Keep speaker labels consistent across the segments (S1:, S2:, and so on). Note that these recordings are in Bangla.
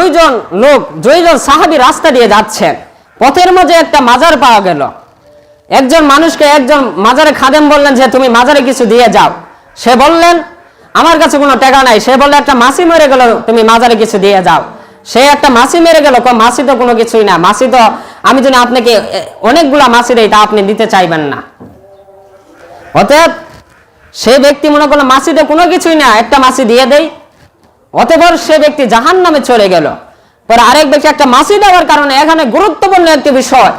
S1: দুইজন লোক, দুইজন সাহাবি রাস্তা দিয়ে যাচ্ছেন পথের মাঝে একটা মাজার পাওয়া গেল। একজন মানুষকে একজন মাজারে খাদেম বললেন যে, তুমি মাজারে কিছু দিয়ে যাও। সে বললেন, আমার কাছে কোনো টাকা নাই। সে বললে, একটা মাসি মেরে গেল, তুমি মাজারে কিছু দিয়ে যাও। সে একটা মাসি মেরে গেল মাসি তো কোনো কিছুই না। মাসি তো, আমি যদি আপনাকে অনেকগুলা মাসি দেই, তা আপনি দিতে চাইবেন না। অতএব সে ব্যক্তি মনে করল মাসিতে কোনো কিছুই না, একটা মাসি দিয়ে দেই। অতএব সে ব্যক্তি জাহান নামে চলে গেল। পরে আরেক ব্যক্তি একটা মাসি দেওয়ার কারণে এখানে গুরুত্বপূর্ণ একটি বিষয়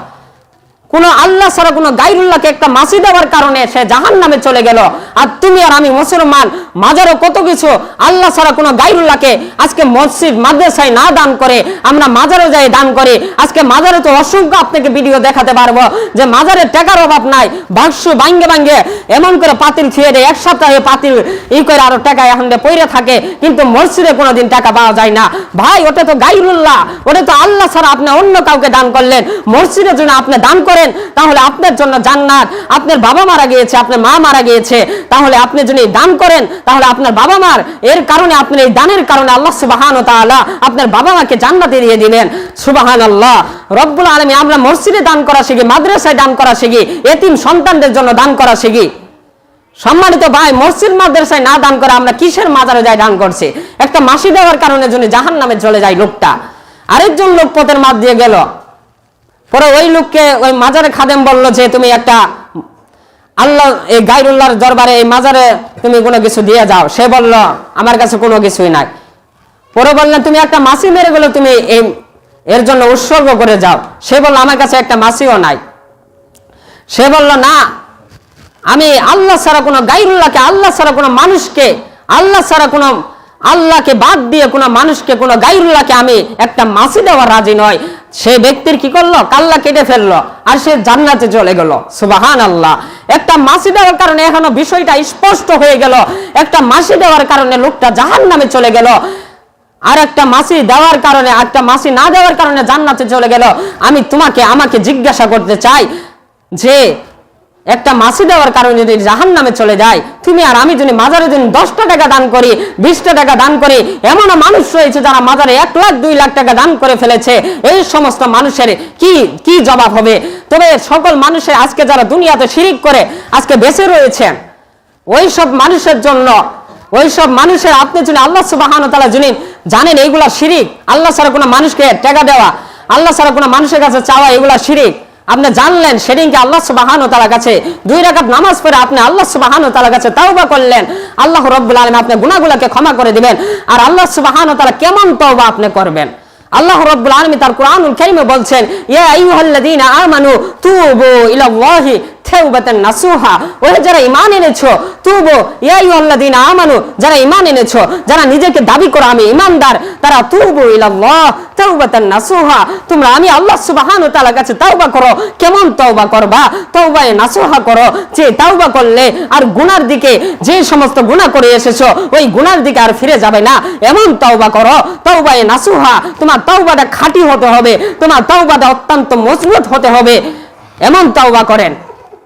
S1: কোন আল্লাহ ছাড়া কোন গাইরুল্লাহকে একটা মাসি দেওয়ার কারণে সে জাহান নামে চলে গেল। আর তুমি আর আমি মুসলমান মাজারও কত কিছু আল্লাহ ছাড়া কোন গাইরুল্লাহকে আজকে মসজিদ, মাদ্রাসায় না দান করে আমরা মাজারও যাই দান করি। আজকে মাজারে তো অসংখ্য আপনাকে ভিডিও দেখাতে পারব যে মাজারে টাকার অভাব নাই, বাক্স ভাঙ্গে ভাঙ্গে এমন করে পাতিল ছুঁয়ে দেয়, এক সপ্তাহে পাতিল ই করে আরও টাকা এখন পইরে থাকে, কিন্তু মসজিদে কোনোদিন টাকা পাওয়া যায় না। ভাই, ওটা তো গাইরুল্লাহ, ওটা তো আল্লাহ ছাড়া আপনি অন্য কাউকে দান করলেন মসজিদের জন্য আপনি দান করেন, তাহলে আপনার জন্য জান্নাত। আপনার বাবা মারা গিয়েছে, আপনার মা মারা গিয়েছে, তাহলে আপনি যদি দান করেন, তাহলে আপনার বাবা মার, এর কারণে আপনার এই দানের কারণে আল্লাহ সুবাহান ও তাআলা আপনার বাবা মাকে জান্নাতে দিয়ে দিবেন সুবাহান আল্লাহ রব্বুল আলমী আমরা মসজিদে দান করা শিখি, মাদ্রাসায় দান করা শিখি, এতিম সন্তানদের জন্য দান করা শিখি। সম্মানিত ভাই, মসজিদ, মাদ্রাসায় না দান করে আমরা কিসের মাজারে যাই দান করছি? একটা মাসি দেওয়ার কারণে জন্য জাহান নামে চলে যায় লোকটা, আরেকজন লোক পথের মাঠ দিয়ে গেল। পরে ওই লোককে ওই মাজারে খাদেম বলল যে, তুমি একটা আল্লাহ, এই গাইরুল্লাহর দরবারে, এই মাজারে তুমি কোনো কিছু দিয়ে যাও। সে বলল, আমার কাছে কোনো কিছুই নাই। পরে বললেন তুমি একটা মাসি মেরে গেলে তুমি এই, এর জন্য উৎসর্গ করে যাও। সে বলল, আমার কাছে একটা মাসিও নাই। সে বলল, না, আমি আল্লাহ ছাড়া কোনো গাইরুল্লাহকে, আল্লাহ ছাড়া কোনো মানুষকে, আল্লাহ ছাড়া কোনো আল্লাহকে বাদ দিয়ে কোনো মানুষকে, কোনো গাইরুল্লাহকে আমি একটা মাসি দেওয়ার রাজি নয় সে ব্যক্তির কি করল? কাল্লা কেটে ফেলল আর সে জান্নাতে চলে গেল। সুবাহান আল্লাহ একটা মাসি দেওয়ার কারণে এখনও বিষয়টা স্পষ্ট হয়ে গেল। একটা মাসি দেওয়ার কারণে লোকটা জাহান নামে চলে গেল। আর একটা মাসি দেওয়ার কারণে একটা মাসি না দেওয়ার কারণে জান্নাতে চলে গেল। আমি তোমাকে, আমাকে জিজ্ঞাসা করতে চাই যে একটা মাসি দেওয়ার কারণে যদি জাহান নামে চলে যায়, তুমি আর আমি যদি মাজারে যদি দশটা টাকা দান করি, বিশটা টাকা দান করি, এমনও মানুষ রয়েছে যারা মাজারে এক লাখ, দুই লাখ টাকা দান করে ফেলেছে। এই সমস্ত মানুষের কি কি জবাব হবে? তবে সকল মানুষের আজকে যারা দুনিয়াতে শিরিক করে, আজকে বেঁচে রয়েছে ওই সব মানুষের জন্য ওই সব মানুষের আপনি যদি আল্লাহ সুবাহান তালা যিনি জানেন এইগুলা শিরিক, আল্লাহ ছাড়া কোনো মানুষকে টাকা দেওয়া, আল্লাহ ছাড়া কোনো মানুষের কাছে চাওয়া এগুলা শিরিক আপনি জানলেন সেদিনকে আল্লাহ সুবাহান তালার কাছে দুই রাখাত নামাজ পড়ে আপনি আল্লাহ সুবাহান তালা কাছে তাওবা করলেন, আল্লাহ রব্বুল আলম আপনি গুণাগুলাকে ক্ষমা করে দিবেন আর আল্লাহ সুবাহান তালা কেমন তওবা আপনি করবেন? আল্লাহ রব্বুল আলমী তার কোরআনুল খেলিমে বলছেন, ইয়া আইয়ুহাল্লাযীনা আমানু তুবু ইলাল্লাহি তাওবাতান নাসুহা ওহে যারা ঈমান এনেছো, তুবু ইয়া আইয়ুহাল্লাযীনা আমানু, যারা ঈমান এনেছো, যারা নিজেকে দাবি করো, আমি তারা তুবু ইলাল্লাহ তাওবাতান নাসুহা। তোমরা আমি আল্লাহ সুবহানাহু ওয়া তাআলার কাছে তাওবা করো। কেমন তওবা করবা? তওবায়ে নাসুহা করো। যে তাওবা করলে আর গুনার দিকে যে সমস্ত গুনাহ করে এসেছ, ওই গুনার দিকে আর ফিরে যাবে না। এমন তওবা করো, তওবায়ে নাসুহা। তোমার তওবাটা খাঁটি হতে হবে, তোমার তওবাটা অত্যন্ত মজবুত হতে হবে। এমন তওবা করেন।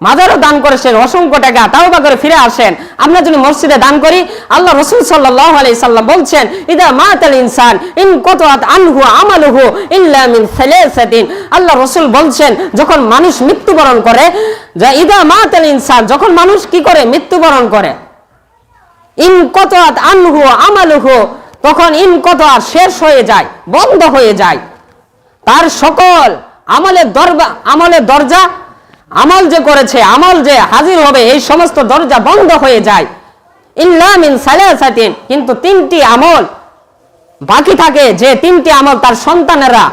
S1: মাজারও দান করেছেন অসংখ্য টাকা তাওবা করে ফিরে আসেন। আমরা যদি মসজিদে দান করি, আল্লাহ রসুল সাল্লাহ আলাইহি সাল্লাম বলছেন, ইদা মাতাল ইনসান, ইন কতআত আনহু আমালুহু আল্লাহ রসুল বলছেন, যখন মানুষ মৃত্যুবরণ করে, যে ইদা মাতাল ইনসান, যখন মানুষ কি করে? মৃত্যুবরণ করে। ইন কতআত আনহু আমালুহু, তখন ইন কতআত শেষ হয়ে যায়, বন্ধ হয়ে যায়। তার সকল আমলের দরজা আমলের দরজা আমল যে করেছে, আমল যে হাজির হবে, এই সমস্ত দরজা বন্ধ হয়ে যায়। ইল্লা মিন সালাসাতিন, কিন্তু তিনটি আমল বাকি থাকে। যে তিনটি আমল তার সন্তানেরা